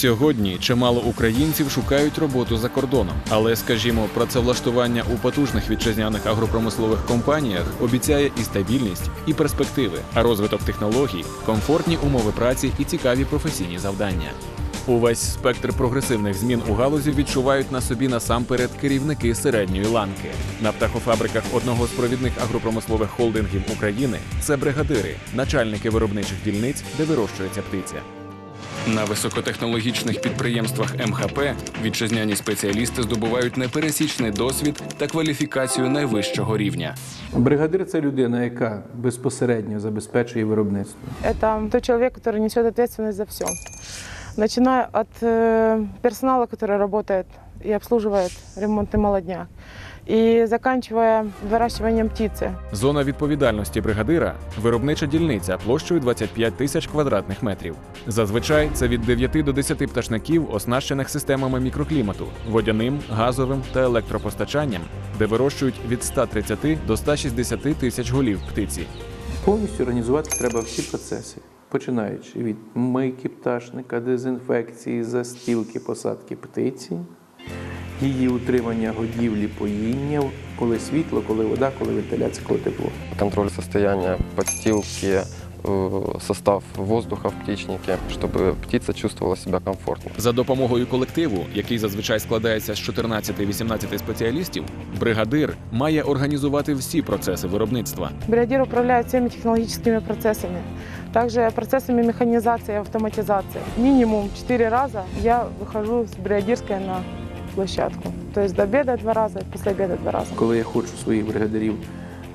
Сьогодні чимало українців шукають роботу за кордоном, але, скажімо, працевлаштування у потужних вітчизняних агропромислових компаніях обіцяє і стабільність, і перспективи, а розвиток технологій, комфортні умови праці і цікаві професійні завдання. Увесь спектр прогресивних змін у галузі відчувають на собі насамперед керівники середньої ланки. На птахофабриках одного з провідних агропромислових холдингів України це бригадири, начальники виробничих дільниць, де вирощується птиця. На високотехнологічних підприємствах МХП вітчизняні спеціалісти здобувають непересічний досвід та кваліфікацію найвищого рівня. Бригадир це людина, яка безпосередньо забезпечує виробництво. Это тот человек, который несет ответственность за все. Начиная от э, персонала, который работает и обслуживает ремонтный молодняк, и заканчивая выращиванием птицы. Зона відповідальності бригадира виробнича дільниця площею 25 тисяч квадратних метрів. Зазвичай це від 9 до 10 пташників, оснащених системами мікроклімату, водяним, газовим та електропостачанням, де вирощують від 130 до 160 тисяч голів птиці. Повністю організувати треба всі процеси, починаючи від мийки пташника, дезінфекції, застілки, посадки птиці, її утримання, годівлі, поїння, коли світло, коли вода, коли вентиляція, коли тепло. контроль состояния подстилки, э, состав воздуха в птичнике, чтобы птица чувствовала себя комфортно. За допомогою колективу, який зазвичай складається з 14-18 спеціалістів, бригадир має організувати всі процеси виробництва. Бригадир управляет всеми технологическими процессами, также процессами механизации и автоматизации. Минимум 4 раза я выхожу с бригадирской на площадку. То есть до обеда два раза, после обеда два раза. Коли я хочу своїх бригадарів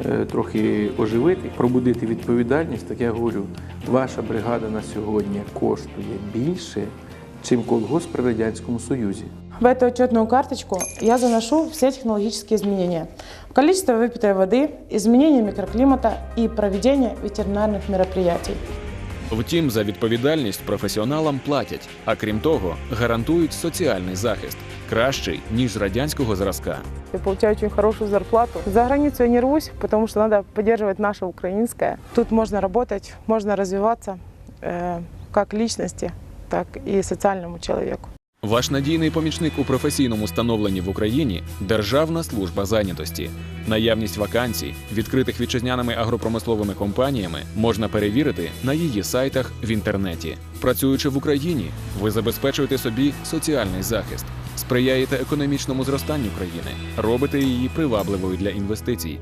е, трохи оживити, пробудити відповідальність, так я говорю, ваша бригада на сьогодні коштує більше, чим колгосп при Радянському Союзі. В эту отчетную карточку я заношу все технологические изменения. Количество выпитой воды, изменение микроклимата и проведение ветеринарных мероприятий. Втім, за відповідальність професіоналам платять, а крім того, гарантують соціальний захист кращий ніж радянського зразка. Я получаю очень хорошую зарплату. За границу я не рвусь, потому что надо поддерживать наше украинское. Тут можно работать, можно развиваться э, как личности, так и социальному человеку. Ваш надійний помічник у професійному становленні в Україні Державна служба зайнятості. Наявність вакансій, відкритих вітчизняними агропромисловими компаніями, можна перевірити на її сайтах в інтернеті. Працюючи в Україні, ви забезпечуєте собі соціальний захист, сприяєте економічному зростанню країни, робите її привабливою для інвестицій.